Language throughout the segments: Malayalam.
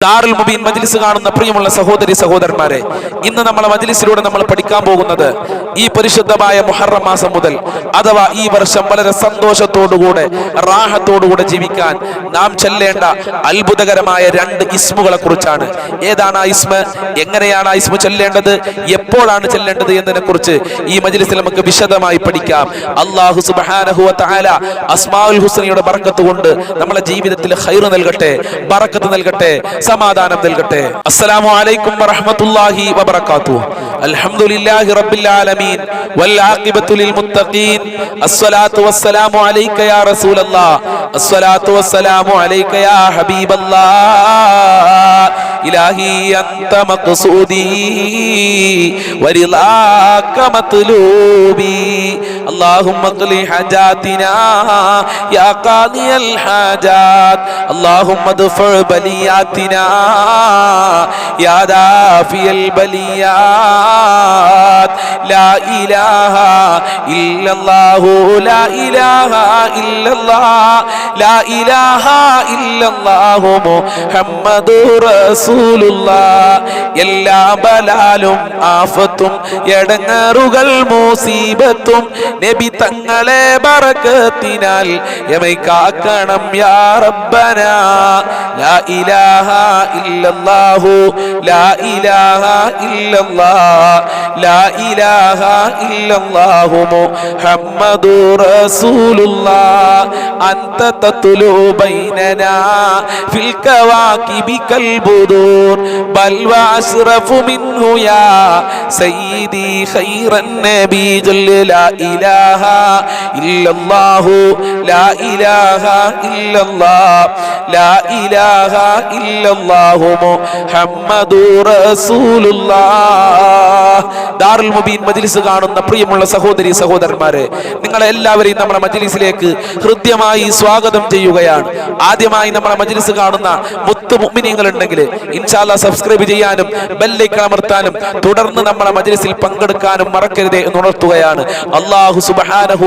ദാറുൽ മുബീൻ മജ്ലിസ് കാണുന്ന പ്രിയമുള്ള സഹോദരി സഹോദരന്മാരെ ഇന്ന് നമ്മൾ മജ്ലിസിലൂടെ നമ്മൾ പഠിക്കാൻ പോകുന്നത് ഈ പരിശുദ്ധമായ മുഹറം മാസം മുതൽ അഥവാ ഈ വർഷം വളരെ സന്തോഷത്തോടുകൂടെ റാഹത്തോടുകൂടെ ജീവിക്കാൻ നാം ചെല്ലേണ്ട അത്ഭുതകരമായ രണ്ട് ഇസ്മുകളെ കുറിച്ചാണ് ഏതാണ് ആ ഇസ്മ? എങ്ങനെയാണ് ആ ഇസ്മ ചെല്ലേണ്ടത്? എപ്പോഴാണ് ചെല്ലേണ്ടത് എന്നതിനെ കുറിച്ച് ഈ മജ്ലിസിൽ നമുക്ക് വിശദമായി പഠിക്കാം. അള്ളാഹു വ തആല അസ്മാഉൽ ഹുസ്നയുടെ ബറക്കത്ത് കൊണ്ട് നമ്മളെ ജീവിതത്തിൽ ഹൈറ് നൽകട്ടെ ബറക്കത്ത് നൽകട്ടെ സമാധാനം നൽകട്ടെ. അസ്സലാമു അലൈക്കും വറഹ്മത്തുള്ളാഹി വബറകാതുഹു അൽഹംദുലില്ലാഹി റബ്ബിൽ ആലമീൻ. വൽ ആഖിബത്തു ലിൽ മുത്തഖീൻ. അസ്സലാത്തു വസ്സലാമു അലൈക യാ റസൂലല്ലാഹ് അസ്സലാത്തു വസ്സലാമു അലൈക യാ ഹബീബല്ലാഹ് ഇലാഹി അന്ത മഖ്സൂദി. വരിളാക മത്ലൂബി. اللهم اقض حاجاتنا يا قاضي الحاجات اللهم ادفع بلياتنا يا دافي البليات لا إله إلا الله لا إله إلا الله لا إله إلا الله محمد رسول الله എല്ലാ ബലാലും ആഫത്തും എടങ്ങറുകൾ മൂസീബത്തും നബി തങ്ങളെ ബറക്കത്തിനാൽ യമൈ കാക്കണം യാ റബ്ബന. ലാ ഇലാഹ ഇല്ലല്ലാഹു ലാ ഇലാഹ ഇല്ലല്ലാഹ് ലാ ഇലാഹ ഇല്ലല്ലാഹു മുഹമ്മദു റസൂലുള്ളാ അന്ത തത്ലു ബൈനനാ ഫിൽ കവാകിബി കൽബുദൂർ ബൽ വാസ്റഫു മിൻഹു യാ സയ്യിദി ഖൈറൻ നബി ജല്ല ലാ ഇലാഹ ഇല്ലല്ലാഹു ലാ ഇലാഹ ഇല്ലല്ലാ ലാ ഇലാഹ ഇല്ലല്ലാഹു മുഹമ്മദു റസൂലുള്ളാ ദാറുൽ മുബീൻ മജിലിസ് കാണുന്ന പ്രിയമുള്ള സഹോദരി സഹോദരന്മാരെ നിങ്ങളെ എല്ലാവരെയും നമ്മുടെ മജിലിസിലേക്ക് ഹൃദ്യമായി സ്വാഗതം ചെയ്യുകയാണ്. ആദ്യമായി നമ്മുടെ മജിലിസ് കാണുന്ന മുത്ത് മുമ്മിനിയങ്ങൾ ഉണ്ടെങ്കിൽ ഇൻഷാല്ല സബ്സ്ക്രൈബ് ചെയ്യാനും ബെല്ലൈക്കൺ അമർത്താനും തുടർന്ന് നമ്മുടെ മജിലിസിൽ പങ്കെടുക്കാനും മറക്കരുതേ എന്ന് ഉണർത്തുകയാണ്. അള്ളാഹു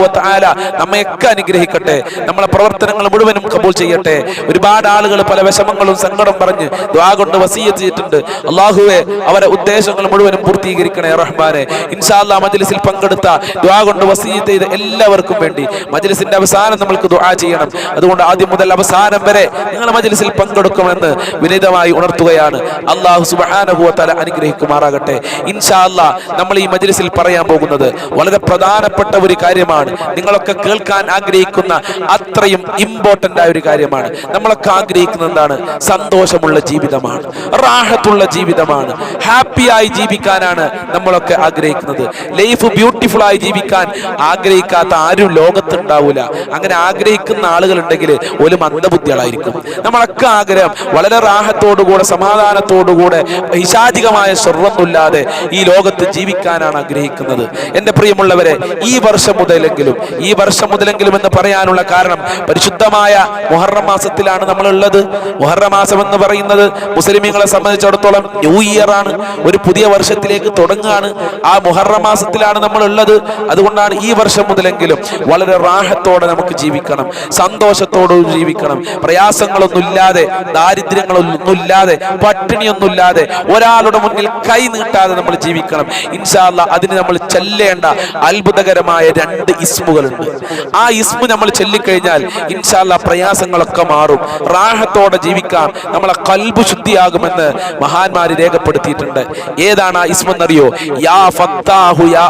വ താല നമ്മയൊക്കെ അനുഗ്രഹിക്കട്ടെ. നമ്മളെ പ്രവർത്തനങ്ങൾ മുഴുവനും കബൂൾ ചെയ്യട്ടെ. ഒരുപാട് ആളുകൾ പല വിഷമങ്ങളും സങ്കടം പറഞ്ഞ് ദുആ കൊണ്ട് വസീയത്തിയിട്ടുണ്ട് അള്ളാഹുവെ അവരെ ഉദ്ദേശങ്ങൾ മുഴുവനും പൂർത്തീകരിക്കട്ടെ. പൂർത്തീകരിക്കണേ റഹ്മാനെ. ഇൻഷാല്ല മജ്ലിസിൽ പങ്കെടുത്ത ദ്വാ കൊണ്ട് വസീയത്ത് ചെയ്ത എല്ലാവർക്കും വേണ്ടി മജ്ലിസിന്റെ അവസാനം നമ്മൾക്ക് ദ്വാ ചെയ്യണം. അതുകൊണ്ട് ആദ്യം മുതൽ അവസാനം വരെ നിങ്ങൾ മജ്ലിസിൽ പങ്കെടുക്കുമെന്ന് വിനീതമായി ഉണർത്തുകയാണ്. അള്ളാഹു തആല അനുഗ്രഹിക്കുമാറാകട്ടെ. ഇൻഷാല്ല നമ്മൾ ഈ മജ്ലിസിൽ പറയാൻ പോകുന്നത് വളരെ പ്രധാനപ്പെട്ട ഒരു കാര്യമാണ്. നിങ്ങളൊക്കെ കേൾക്കാൻ ആഗ്രഹിക്കുന്ന അത്രയും ഇമ്പോർട്ടന്റ് ആയ ഒരു കാര്യമാണ്. നമ്മളൊക്കെ ആഗ്രഹിക്കുന്നത് എന്താണ്? സന്തോഷമുള്ള ജീവിതമാണ്. റാഹത്തുള്ള ജീവിതമാണ്. ഹാപ്പിയായി ജീവിക്കാനാണ് നമ്മളൊക്കെ ആഗ്രഹിക്കുന്നത്. ലൈഫ് ബ്യൂട്ടിഫുൾ ആയി ജീവിക്കാൻ ആഗ്രഹിക്കാത്ത ആരും ലോകത്തുണ്ടാവില്ല അങ്ങനെ ആഗ്രഹിക്കുന്ന ആളുകൾ ഉണ്ടെങ്കിൽ ഒരു മന്ദബുദ്ധികളായിരിക്കും നമ്മളൊക്കെ ആഗ്രഹം വളരെ റാഹത്തോടുകൂടെ സമാധാനത്തോടുകൂടെ ഹിശാചികമായ സ്വർണമില്ലാതെ ഈ ലോകത്ത് ജീവിക്കാനാണ് ആഗ്രഹിക്കുന്നത്. എന്റെ പ്രിയമുള്ളവരെ ഈ വർഷം മുതലെങ്കിലും ഈ വർഷം മുതലെങ്കിലും എന്ന് പറയാനുള്ള കാരണം പരിശുദ്ധമായ മുഹറം മാസത്തിലാണ് നമ്മളുള്ളത്. മുഹറം മാസം എന്ന് പറയുന്നത് മുസ്ലിമീങ്ങളെ സംബന്ധിച്ചിടത്തോളം ന്യൂ ഇയർ ആണ്. ഒരു പുതിയ വർഷത്തിലേക്ക് തുടങ്ങുകയാണ് ആ മുഹറ മാസത്തിലാണ് നമ്മൾ ഉള്ളത് അതുകൊണ്ടാണ് ഈ വർഷം മുതലെങ്കിലും വളരെ റാഹത്തോടെ നമുക്ക് ജീവിക്കണം. സന്തോഷത്തോടെ ജീവിക്കണം. പ്രയാസങ്ങളൊന്നുമില്ലാതെ ദാരിദ്ര്യങ്ങളൊന്നുമില്ലാതെ പട്ടിണിയൊന്നുമില്ലാതെ ഒരാളുടെ മുന്നിൽ കൈ നീട്ടാതെ നമ്മൾ ജീവിക്കണം. ഇൻഷാല്ല അതിന് നമ്മൾ ചെല്ലേണ്ട അത്ഭുതകരമായ രണ്ട് ഇസ്മുകളുണ്ട്. ആ ഇസ്മു നമ്മൾ ചൊല്ലിക്കഴിഞ്ഞാൽ ഇൻഷാല്ല പ്രയാസങ്ങളൊക്കെ മാറും. റാഹത്തോടെ ജീവിക്കാം നമ്മളെ കൽബ് ശുദ്ധിയാകുമെന്ന് മഹാന്മാര് രേഖപ്പെടുത്തിയിട്ടുണ്ട്. ഏതാണ് ആ ഇസ്മ എന്നറിയോ യാ ഫത്താഹു യാ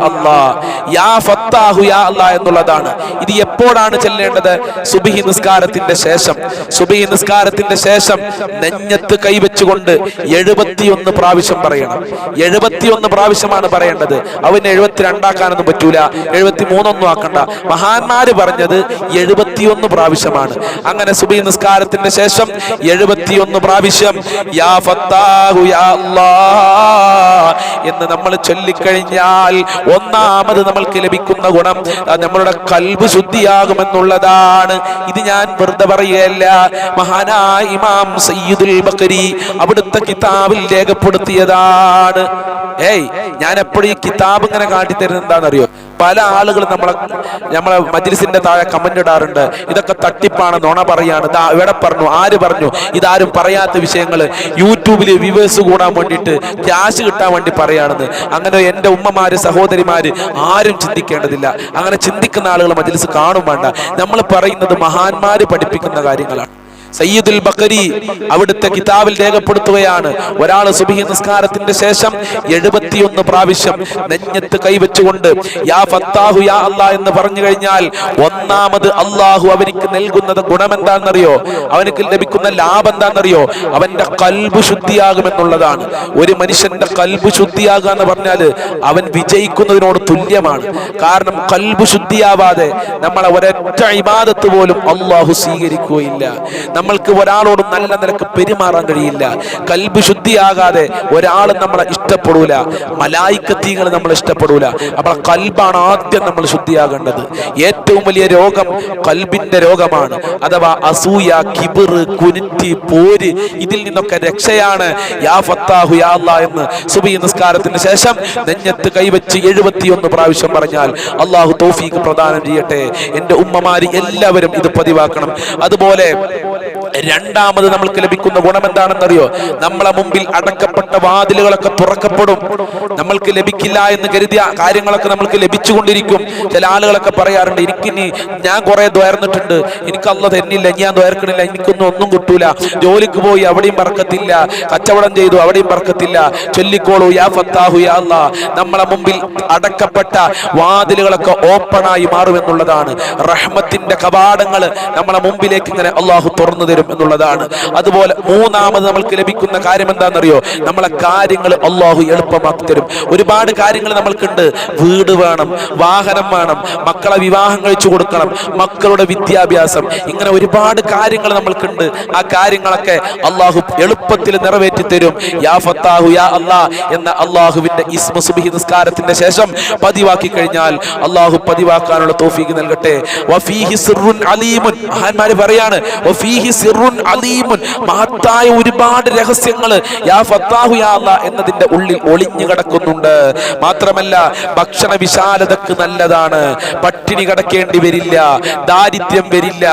യാ ഫത്താഹു യാ എന്നുള്ളതാണ്. ഇത് എപ്പോഴാണ് ചെല്ലേണ്ടത്? സുബിഹി നിസ്കാരത്തിന്റെ ശേഷം. സുബിഹി നിസ്കാരത്തിന്റെ ശേഷം നെഞ്ഞത്ത് കൈവച്ചുകൊണ്ട് എഴുപത്തിയൊന്ന് പ്രാവശ്യം പറയണം. എഴുപത്തിയൊന്ന് പ്രാവശ്യമാണ് പറയേണ്ടത്. അവന് എഴുപത്തിരണ്ടാക്കാനൊന്നും പറ്റൂല. എഴുപത്തി മൂന്നൊന്നും ആക്കണ്ട. മഹാന്മാര് പറഞ്ഞത് എഴുപത്തിയൊന്ന് പ്രാവശ്യമാണ്. അങ്ങനെ സുബി നിസ്കാരത്തിന്റെ ശേഷം എഴുപത്തിയൊന്ന് പ്രാവശ്യം യാ ഫത്താഹു യാ എന്ന് നമ്മൾ ചൊല്ലിക്കഴിഞ്ഞാൽ ഒന്നാമത് നമ്മൾക്ക് ലഭിക്കുന്ന ഗുണം നമ്മളുടെ കൽബ് ശുദ്ധിയാകുമെന്നുള്ളതാണ്. ഇത് ഞാൻ വെറുതെ പറയുകയല്ല. മഹാനായ ഇമാം സയ്യിദുൽ ബക്കരി അവിടുത്തെ കിതാബിൽ രേഖപ്പെടുത്തിയതാണ്. ഏയ് ഞാൻ എപ്പോഴും ഈ കിതാബ് ഇങ്ങനെ കാട്ടിത്തരുന്നത് എന്താണെന്നറിയോ? പല ആളുകളും നമ്മളെ നമ്മളെ മജ്ലിസിന്റെ താഴെ കമന്റ് ഇടാറുണ്ട്. ഇതൊക്കെ തട്ടിപ്പാണ് നുണ പറയാണ്. ഇതാ ഇവിടെ പറഞ്ഞു ആര് പറഞ്ഞു? ഇതാരും പറയാത്ത വിഷയങ്ങൾ യൂട്യൂബിൽ വ്യൂവേഴ്സ് കൂടാൻ വേണ്ടിയിട്ട് ക്യാഷ് കിട്ടാൻ വേണ്ടി പറയാണെന്ന് അങ്ങനെ എന്റെ ഉമ്മമാര് സഹോദരിമാര് ആരും ചിന്തിക്കേണ്ടതില്ല. അങ്ങനെ ചിന്തിക്കുന്ന ആളുകൾ മജ്ലിസ് കാണും വേണ്ട. നമ്മൾ പറയുന്നത് മഹാന്മാര് പഠിപ്പിക്കുന്ന കാര്യങ്ങളാണ്. സയ്യിദുൽ ബക്കരി അവിടുത്തെ കിതാബിൽ രേഖപ്പെടുത്തുകയാണ്. ഒരാൾ സുബഹി നിസ്കാരത്തിന്റെ ശേഷം എഴുപത്തിയൊന്ന് പ്രാവശ്യം നെഞ്ഞത്ത് കൈവച്ചുകൊണ്ട് യാ ഫത്താഹു യാ അല്ലാ എന്ന് പറഞ്ഞു കഴിഞ്ഞാൽ ഒന്നാമത് അള്ളാഹു അവനിക്ക് നൽകുന്നത് ഗുണം എന്താണെന്നറിയോ അവനക്ക് ലഭിക്കുന്ന ലാഭം എന്താണെന്നറിയോ? അവന്റെ കൽബ് ശുദ്ധിയാകുമെന്നുള്ളതാണ്. ഒരു മനുഷ്യന്റെ കൽബ് ശുദ്ധിയാകുക എന്ന് പറഞ്ഞാൽ അവൻ വിജയിക്കുന്നതിനോട് തുല്യമാണ്. കാരണം കൽബ് ശുദ്ധിയാവാതെ നമ്മളെ ഒരൊറ്റ ഇബാദത്ത് പോലും അള്ളാഹു സ്വീകരിക്കുകയില്ല. നമ്മൾക്ക് ഒരാളോടും നല്ല നിലയ്ക്ക് പെരുമാറാൻ കഴിയില്ല. കൽബ് ശുദ്ധിയാകാതെ ഒരാൾ നമ്മളെ ഇഷ്ടപ്പെടൂല. മലായിക്കത്തീകൾ നമ്മൾ ഇഷ്ടപ്പെടൂല. അപ്പോൾ കൽബാണ് ആദ്യം നമ്മൾ ശുദ്ധിയാകേണ്ടത്. ഏറ്റവും വലിയ രോഗം കൽബിന്റെ രോഗമാണ്. അഥവാ അസൂയ കിബിർ കുനിറ്റി പോര് ഇതിൽ നിന്നൊക്കെ രക്ഷയാണ്. യാ ഫത്താഹു യാ എന്ന് സുബി നിസ്കാരത്തിന് ശേഷം നെഞ്ഞത്ത് കൈവച്ച് എഴുപത്തിയൊന്ന് പ്രാവശ്യം പറഞ്ഞാൽ അള്ളാഹു തോഫീക്ക് പ്രദാനം ചെയ്യട്ടെ. എന്റെ ഉമ്മമാര് എല്ലാവരും ഇത് പതിവാക്കണം. അതുപോലെ രണ്ടാമത് നമ്മൾക്ക് ലഭിക്കുന്ന ഗുണം എന്താണെന്നറിയോ നമ്മളെ മുമ്പിൽ അടക്കപ്പെട്ട വാതിലുകളൊക്കെ തുറക്കപ്പെടും. നമ്മൾക്ക് ലഭിക്കില്ല എന്ന് കരുതിയ കാര്യങ്ങളൊക്കെ നമ്മൾക്ക് ലഭിച്ചുകൊണ്ടിരിക്കും. ചില ആളുകളൊക്കെ പറയാറുണ്ട് എനിക്കിനി ഞാൻ കുറെ ദ്വയർന്നിട്ടുണ്ട്. എനിക്ക് അല്ല തന്നില്ല ഞാൻ ദ്വയർക്കണില്ല എനിക്കൊന്നും ഒന്നും കിട്ടൂല. ജോലിക്ക് പോയി അവിടെയും പറക്കത്തില്ല. കച്ചവടം ചെയ്തു അവിടെയും പറക്കത്തില്ല. ചൊല്ലിക്കോളൂ യാ ഫത്താഹു യാ അല്ലാ നമ്മളെ മുമ്പിൽ അടക്കപ്പെട്ട വാതിലുകളൊക്കെ ഓപ്പണായി മാറുമെന്നുള്ളതാണ്. റഹ്മത്തിന്റെ കവാടങ്ങൾ നമ്മളെ മുമ്പിലേക്ക് ഇങ്ങനെ അള്ളാഹു തുറന്നു തരും. എന്നുള്ളതാണ്. അതുപോലെ മൂന്നാമത് നമ്മൾക്ക് ലഭിക്കുന്ന കാര്യം എന്താണെന്നറിയോ? നമ്മളെ കാര്യങ്ങൾ അള്ളാഹു എളുപ്പമാക്കി തരും. ഒരുപാട് കാര്യങ്ങൾ നമ്മൾക്കുണ്ട്. വീട് വേണം വാഹനം വേണം മക്കളെ വിവാഹം കഴിച്ചു കൊടുക്കണം മക്കളുടെ വിദ്യാഭ്യാസം. ഇങ്ങനെ ഒരുപാട് കാര്യങ്ങൾ നമ്മൾക്കുണ്ട്. ആ കാര്യങ്ങളൊക്കെ അള്ളാഹു എളുപ്പത്തിൽ നിറവേറ്റി തരും. യാ ഫത്താഹു യാ അള്ളാ എന്ന അള്ളാഹുവിന്റെ ഇസ്മ സുബ്ഹി നിസ്കാരത്തിന്റെ ശേഷം പതിവാക്കി കഴിഞ്ഞാൽ അള്ളാഹു പതിവാക്കാനുള്ള തോഫീക്ക് നൽകട്ടെ. വഫീഹി സിറുൻ അലീമുൻ. മഹാന്മാര് പറയാണ് വഫീഹി സിർറുൻ അലീമുൻ മഹത്തായ ഒരുപാട് രഹസ്യങ്ങൾ യാ ഫത്താഹു യാ അല്ലാ എന്നതിന്റെ ഉള്ളിൽ ഒളിഞ്ഞു കിടക്കുന്നുണ്ട്. മാത്രമല്ല ഭക്ഷണ വിശാലതക്ക് നല്ലതാണ്. പട്ടിണി കിടക്കേണ്ടി വരില്ല. ദാരിദ്ര്യം വരില്ല.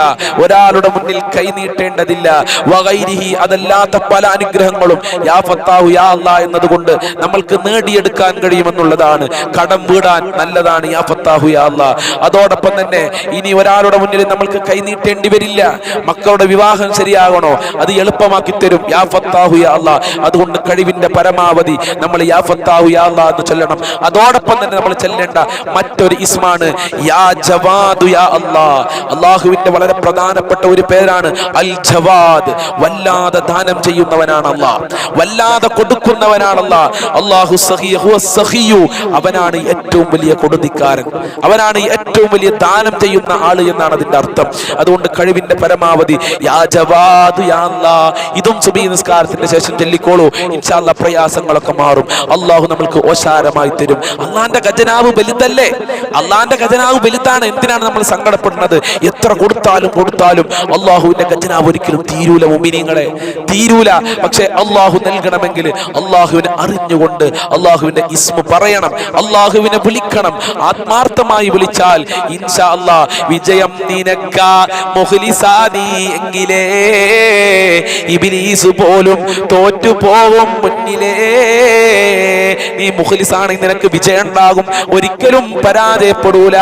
ഒരാളുടെ മുന്നിൽ കൈനീട്ടേണ്ടതില്ല വകൈരിഹി അതല്ലാത്ത പല അനുഗ്രഹങ്ങളും യാ ഫത്താഹു യാ അല്ലാ എന്നതുകൊണ്ട് നമ്മൾക്ക് നേടിയെടുക്കാൻ കഴിയുമെന്നുള്ളതാണ്. കടം വീടാൻ നല്ലതാണ് യാ ഫത്താഹു യാ അല്ലാ. അതോടൊപ്പം തന്നെ ഇനി ഒരാളുടെ മുന്നിൽ നമ്മൾക്ക് കൈനീട്ടേണ്ടി വരില്ല. മക്കളുടെ വിവാഹം ശരിയാകണോ? അത് എളുപ്പമാക്കി തരും. യാ ഫത്താഹു യാ അതുകൊണ്ട് കഴിവിന്റെ പരമാവധി നമ്മൾ യാ ഫത്താഹു യാ എന്ന് ചൊല്ലണം. അതോടൊപ്പം തന്നെ നമ്മൾ ചെല്ലേണ്ട മറ്റൊരു ഇസ്മാണ് യാ ജവാദു യാ അള്ളാഹുവിന്റെ വളരെ പ്രധാനപ്പെട്ട ഒരു പേരാണ് അൽ ജവാദ്. വല്ലാതെ ദാനം ചെയ്യുന്നവനാണ് അല്ലാ. വല്ലാതെ കൊടുക്കുന്നവനാണ് അല്ലാ. അള്ളാഹു സഹിയ അവനാണ് ഏറ്റവും വലിയ കൊടുതിക്കാരൻ. അവനാണ് ഏറ്റവും വലിയ ദാനം ചെയ്യുന്ന ആൾ എന്നാണ് അതിന്റെ അർത്ഥം. അതുകൊണ്ട് കഴിവിന്റെ പരമാവധി യാ ജവാദു ഇതും സുബി നിസ്കാരത്തിന് ശേഷം ചൊല്ലിക്കോളൂ. ഇൻഷാല്ല പ്രയാസങ്ങളൊക്കെ മാറും. അള്ളാഹു നമ്മൾക്ക് ഓശാരമായി തരും. അള്ളാന്റെ ഖജനാവ് വലുതല്ലേ? അള്ളാന്റെ ഖജനാവ് വലുതാണ്. എന്തിനാണ് നമ്മൾ സങ്കടപ്പെടുന്നത്? എത്ര കൊടുത്താലും കൊടുത്താലും അള്ളാഹുവിന്റെ ഖജനാവ് ഒരിക്കലും തീരൂല മുമിനിങ്ങളെ തീരൂല. പക്ഷെ അള്ളാഹു നൽകണമെങ്കിൽ അള്ളാഹുവിനെ അറിഞ്ഞുകൊണ്ട് അള്ളാഹുവിന്റെ ഇസ്മ പറയണം. അള്ളാഹുവിനെ വിളിക്കണം. ആത്മാർത്ഥമായി വിളിച്ചാൽ ഇൻഷാ അല്ലാ വിജയം നിനക്ക. മുഖ്ലിസാനി എങ്കിലേ ഇബിലീസ് പോലും തോറ്റു പോവും മുന്നിലേ. നീ മുഖലിസാണ് നിനക്ക് വിജയം ഉണ്ടാകും ഒരിക്കലും പരാജയപ്പെടൂല.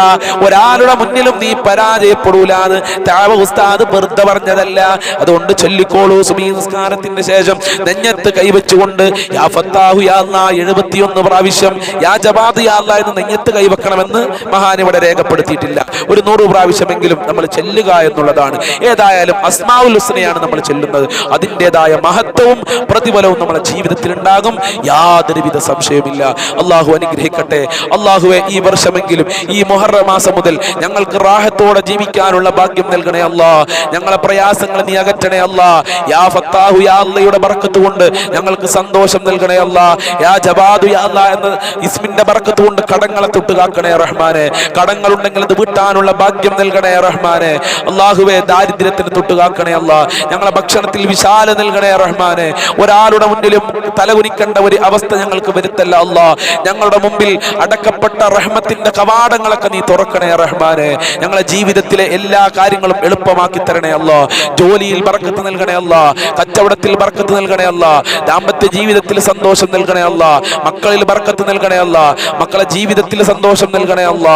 ഒരാളുടെ മുന്നിലും നീ പരാജയപ്പെടൂല എന്ന് താവ ഉസ്താദ് വെറുതെ പറഞ്ഞതല്ല. അതുകൊണ്ട് ചൊല്ലിക്കോളൂ സുബീ നിസ്കാരത്തിന് ശേഷം. നെഞ്ഞത്ത് കൈവച്ചുകൊണ്ട് യാ ഫത്താഹു യാ അല്ലാ എഴുപത്തിയൊന്ന് പ്രാവശ്യം. യാ ജവാദ് യാ അല്ലാ എന്ന് നെഞ്ഞത്ത് കൈവെക്കണമെന്ന് മഹാൻ ഇവിടെ രേഖപ്പെടുത്തിയിട്ടില്ല. ഒരു നൂറ് പ്രാവശ്യമെങ്കിലും നമ്മൾ ചെല്ലുക എന്നുള്ളതാണ്. ഏതായാലും അസ്മാഉൽ ഹുസ്നയാണ് നമ്മൾ ചെല്ലുന്നത്. അതിന്റെതായ മഹത്വവും പ്രതിഫലവും നമ്മുടെ ജീവിതത്തിൽ ഉണ്ടാകും. യാതൊരുവിധ സംശയമില്ല അള്ളാഹു അനുഗ്രഹിക്കട്ടെ. അള്ളാഹുവെ ഈ വർഷമെങ്കിലും ഈ മൊഹറ മാസം മുതൽ ഞങ്ങൾക്ക് റാഹത്തോടെ ജീവിക്കാനുള്ള ഭാഗ്യം നൽകണേ അല്ലാ. ഞങ്ങളെ പ്രയാസങ്ങൾ നീ അകറ്റണേ അല്ലാ. യാ ഫത്താഹു യാ അള്ളയുടെ ബർക്കത്ത് കൊണ്ട് ഞങ്ങൾക്ക് സന്തോഷം നൽകണേ അല്ലാ. യാ ജവാദു യാ അല്ലാ എന്ന ഇസ്മിന്റെ ബർക്കത്ത് കൊണ്ട് കടങ്ങളെ തൊട്ടുകാക്കണേ റഹ്മാനെ. കടങ്ങളുണ്ടെങ്കിൽ അത് വിട്ടാനുള്ള ഭാഗ്യം നൽകണേ റഹ്മാനെ. അള്ളാഹുവെ ദാരിദ്ര്യത്തിന് തൊട്ട് കാക്കണേ അല്ലാ ഞങ്ങളെ ഭക്ഷണത്തിൽ വിശാല നൽകണേ റഹ്മാനെ. ഒരാളുടെ മുന്നിലും തലകുനിക്കേണ്ട ഒരു അവസ്ഥ ഞങ്ങൾക്ക് വരുത്തല്ല അല്ല ഞങ്ങളുടെ മുമ്പിൽ അടക്കപ്പെട്ട റഹ്മത്തിന്റെ കവാടങ്ങളൊക്കെ നീ തുറക്കണേ റഹ്മാനെ. ഞങ്ങളെ ജീവിതത്തിലെ എല്ലാ കാര്യങ്ങളും എളുപ്പമാക്കി തരണേ അല്ല ജോലിയിൽ ബർക്കത്ത് നൽകണേ അല്ല കച്ചവടത്തിൽ ബർക്കത്ത് നൽകണേ അല്ല ദാമ്പത്യ ജീവിതത്തിൽ സന്തോഷം നൽകണേ അല്ല മക്കളിൽ ബർക്കത്ത് നൽകണേ അല്ല മക്കളെ ജീവിതത്തിൽ സന്തോഷം നൽകണേ അല്ല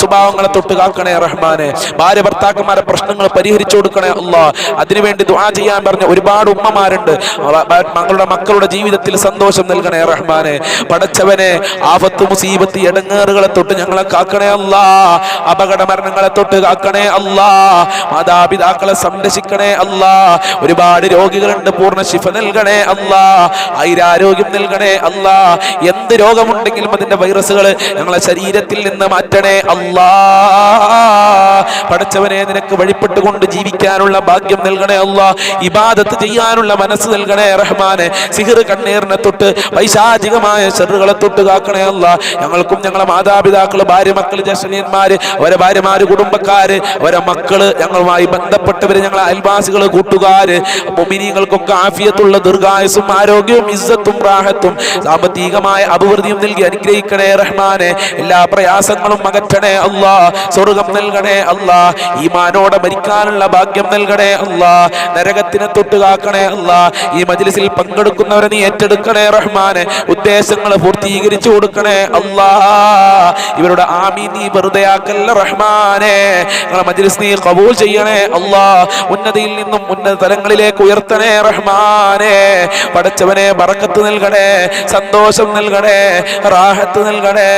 സ്വഭാവങ്ങളെ തൊട്ട് കാക്കണേ റഹ്മാനെ. ഭാര്യ ഭർത്താക്കന്മാരെ പ്രശ്നങ്ങൾ പരിഹരിച്ചു കൊടുക്കണേ അല്ല അതിനുവേണ്ടി ദുആ ചെയ്യാൻ പറഞ്ഞ ഒരുപാട് ഉമ്മമാരുണ്ട്. മകളുടെ മക്കളുടെ ജീവിതത്തിൽ സന്തോഷം നൽകണേ റഹ്മാനെ. പടച്ചവനെ ആപത്ത് മുസീബത്ത് ഇടങ്ങേറുകളെ തൊട്ട് ഞങ്ങളെ കാക്കണേ അല്ല. അപകട മരണങ്ങളെ തൊട്ട് കാക്കണേ അല്ല. മാതാപിതാക്കളെ സംരക്ഷിക്കണേ അല്ല. ഒരുപാട് രോഗികളുണ്ട് പൂർണ ശിഫ നൽകണേ അല്ല. ആയിരാരോഗ്യം നൽകണേ അല്ല. എന്ത് രോഗമുണ്ടെങ്കിലും അതിന്റെ വൈറസുകൾ ഞങ്ങളെ ശരീരത്തിൽ നിന്ന് മാറ്റണേ അല്ലാ. പടച്ചവനെ നിനക്ക് വഴിപ്പെട്ടുകൊണ്ട് ജീവിക്കാനുള്ള ഭാഗ്യം നൽകണേ അല്ല. ഇബാദത്ത് ചെയ്യാനുള്ള മനസ്സ് നൽകണേ റഹ്മാനെ. സിഹർ കണ്ണീറിനെ തൊട്ട് പൈശാചികമായ ചെറുകളെ തൊട്ട് കാക്കണേ അല്ല. ഞങ്ങൾക്കും ഞങ്ങളെ മാതാപിതാക്കൾ ഭാര്യ മക്കൾ ജഷനിയന്മാര് അവരെ ഭാര്യമാര് കുടുംബക്കാര് അവരെ മക്കൾ ഞങ്ങളുമായി ബന്ധപ്പെട്ടവര് ഞങ്ങളെ അയൽവാസികൾ കൂട്ടുകാര് മൊമിനികൾക്കൊക്കെ ആഫിയത്തുള്ള ദീർഘായുസും ആരോഗ്യവും ഇസ്സത്തും റാഹത്തും സാമ്പത്തികമായ അഭിവൃദ്ധിയും നൽകി അനുഗ്രഹിക്കണേ റഹ്മാനെ. എല്ലാ പ്രയാസങ്ങളും അകറ്റണേ അല്ലാ. സ്വർഗം നൽകണേ അല്ലാ. ഈമാനോടെ മരിക്കാനുള്ള ഭാഗ്യം നൽകണേ അല്ലാ. നരകത്തിനെ തൊട്ട് കാക്കണേ അല്ല ഈ മജ്ലിസിൽ പങ്കെടുക്കുന്നവരെ നീ ഏറ്റെടുക്കണേ റഹ്മാനെ. ഉദ്ദേശങ്ങൾ പൂർത്തീകരിച്ചു കൊടുക്കണേ അല്ലാ ഇവരുടെ ആമി നീ വെറുതെ ആക്കല്ല റഹ്മാനെ നീ കബൂൽ ചെയ്യണേ അല്ലാ ഉന്നതിയിൽ നിന്നും ഉന്നത തലങ്ങളിലേക്ക് ഉയർത്തണേ റഹ്മാനെ. പഠിച്ചവനെ ബറക്കത്ത് നൽകണേ സന്തോഷം നൽകണേ റാഹത്ത് നൽകണേ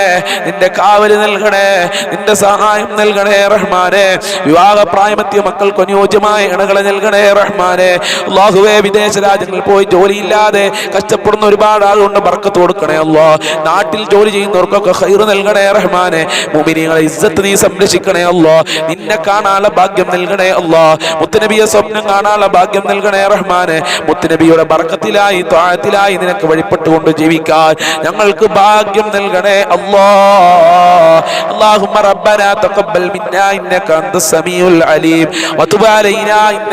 നിന്റെ കാവൽ നൽകണേ നിന്റെ സഹായം നൽകണേ റഹ്മാനെ. വിവാഹ പ്രായമെത്തിയ മക്കൾക്ക് അനുയോജ്യമായ ഇണകളെ നൽകണേ റഹ്മാനെ അള്ളാഹുവേ വിദേശ രാജ്യങ്ങളിൽ പോയി ജോലിയില്ലാതെ കഷ്ടപ്പെടുന്ന ഒരുപാട് ആളുകൊണ്ട് ബർക്കത്ത് കൊടുക്കണേ അല്ലോ നാട്ടിൽ ജോലി ചെയ്യുന്നവർക്കൊക്കെ ഹൈർ നൽകണേ റഹ്മാനെ മുമിനികളെ ഇസ്സത്ത് നീ സംരക്ഷിക്കണേ അല്ലോ നിന്നെ കാണാനുള്ള ഭാഗ്യം നൽകണേ അല്ലോ മുത്തനബിയെ സ്വപ്നം കാണാനുള്ള ഭാഗ്യം നൽകണേ റഹ്മാനെ മുത്തനബിയുടെ ബർക്കത്തിലായി ത്വാഴത്തിലായി നിനക്ക് വഴിപ്പെട്ടുകൊണ്ട് ജീവിക്കാൻ ഞങ്ങൾക്ക് ഭാഗ്യം നൽകണേ അല്ലോ اللهم ربنا تقبل منا انك انت السميع العليم وتب علينا انك